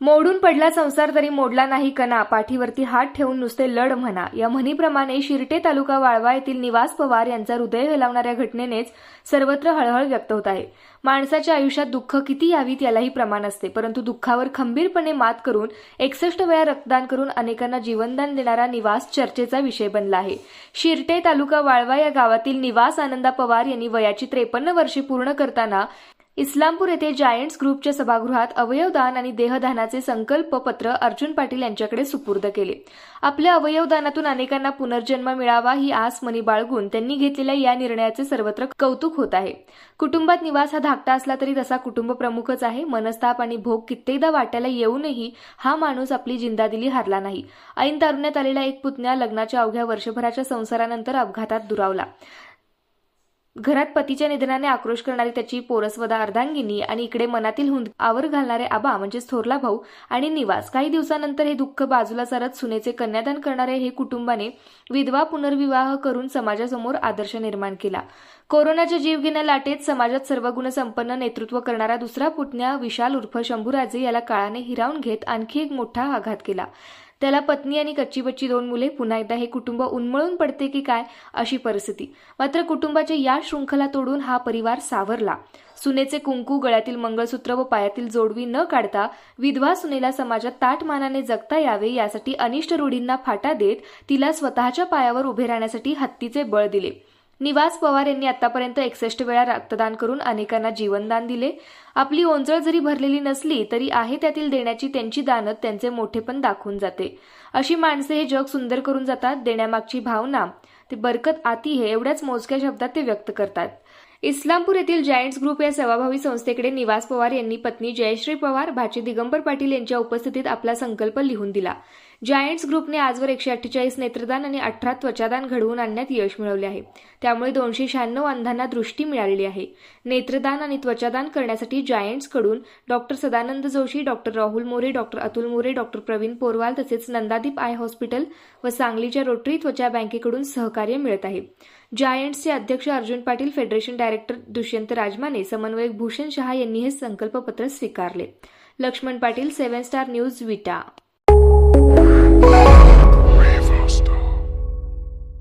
मोडून पडला संसार तरी मोडला नाही कणा पाठीवरती हात ठेवून नुसते लढ म्हणा. या म्हणीप्रमाणे शिरटे तालुका वाळवा येथील निवास पवार यांचा हृदय हेलावणाऱ्या घटनेनेच सर्वत्र हळहळ व्यक्त होत आहे. माणसाच्या आयुष्यात दुःख किती यावीत यालाही प्रमाण असते. परंतु दुःखावर खंबीरपणे मात करून एकसष्ट वेळा रक्तदान करून अनेकांना जीवनदान देणारा निवास चर्चेचा विषय बनला आहे. शिरटे तालुका वाळवा या गावातील निवास आनंदा पवार यांनी वयाची त्रेपन्न वर्षे पूर्ण करताना इस्लामपूर येथे जायंट्स ग्रुपच्या सभागृहात अवयवदान आणि देहदानाचे संकल्प पत्र अर्जुन पाटील यांच्याकडे सुपूर्द केले. आपल्या अवयवदानातून अनेकांना पुनर्जन्म मिळावा ही आस मनी बाळगून त्यांनी घेतलेल्या या निर्णयाचे सर्वत्र कौतुक होत आहे. कुटुंबात निवास हा धाकटा असला तरी तसा कुटुंब प्रमुखच आहे. मनस्ताप आणि भोग कित्येकदा वाट्याला येऊनही हा माणूस आपली जिंदादिली हारला नाही. ऐन तारुण्यात आलेला एक पुतण्या लग्नाच्या अवघ्या वर्षभराच्या संसारानंतर अपघातात दुरावला. घरात पतीच्या निधनाने आक्रोश करणारी त्याची पोरसवदा अर्धांगिनी आणि इकडे मनातील हुंद आवर घालणारे आबा म्हणजेच थोरला भाऊ आणि निवास काही दिवसानंतर हे दुःख बाजूला सरत सुनेचे कन्यादान करणारे हे कुटुंबाने विधवा पुनर्विवाह करून समाजासमोर आदर्श निर्माण केला. कोरोनाच्या जीवघेण्या लाटेत समाजात सर्वगुण संपन्न नेतृत्व करणारा दुसरा पुतण्या विशाल उर्फ शंभूराजे याला काळाने हिरावून घेत आणखी एक मोठा आघात केला. त्याला पत्नी आणि कच्ची बच्ची दोन मुले पुन्हा एकदा हे कुटुंब उन्मळून पडते की काय अशी परिस्थिती. मात्र कुटुंबाच्या या शृंखला तोडून हा परिवार सावरला. सुनेचे कुंकू गळ्यातील मंगळसूत्र व पायातील जोडवी न काढता विधवा सुनेला समाजात ताटमानाने जगता यावे यासाठी अनिष्ट रूढींना फाटा देत तिला स्वतःच्या पायावर उभे राहण्यासाठी हत्तीचे बळ दिले. निवास पवार यांनी आतापर्यंत एकसष्ट वेळा रक्तदान करून अनेकांना जीवनदान दिले. आपली ओंजळ जरी भरलेली नसली तरी आहे त्यातील देण्याची त्यांची दानत त्यांचे मोठेपण दाखवून जाते. अशी माणसे हे जग सुंदर करून जातात देण्यामागची भावना ते बरकत आती हे एवढ्याच मोजक्या शब्दात ते व्यक्त करतात. इस्लामपूर येथील जायंट्स ग्रुप या सेवाभावी संस्थेकडे निवास पवार यांनी पत्नी जयश्री पवार भाची दिगंबर पाटील यांच्या उपस्थितीत आपला संकल्प लिहून दिला. जायंट्स ग्रुपने आजवर एकशे अठ्ठेचाळीस नेत्रदान आणि अठरा त्वचादान घडवून आणण्यात यश मिळवले आहे. त्यामुळे दोनशे शहाण्णव अंधांना दृष्टी मिळालेली आहे. नेत्रदान आणि त्वचादान करण्यासाठी जायंट्सकडून doctor Sadanand Joshi doctor Rahul More doctor Atul More doctor Pravin Porwal तसेच नंदादीप आय हॉस्पिटल व सांगलीच्या रोटरी त्वचा बँकेकडून सहकार्य मिळत आहे. जायंट्सचे अध्यक्ष अर्जुन पाटील फेडरेशन डायरेक्टर दुष्यंत राजमाने समन्वयक भूषण शहा यांनी हे संकल्पपत्र स्वीकारले. Laxman Patil seven star news Vita.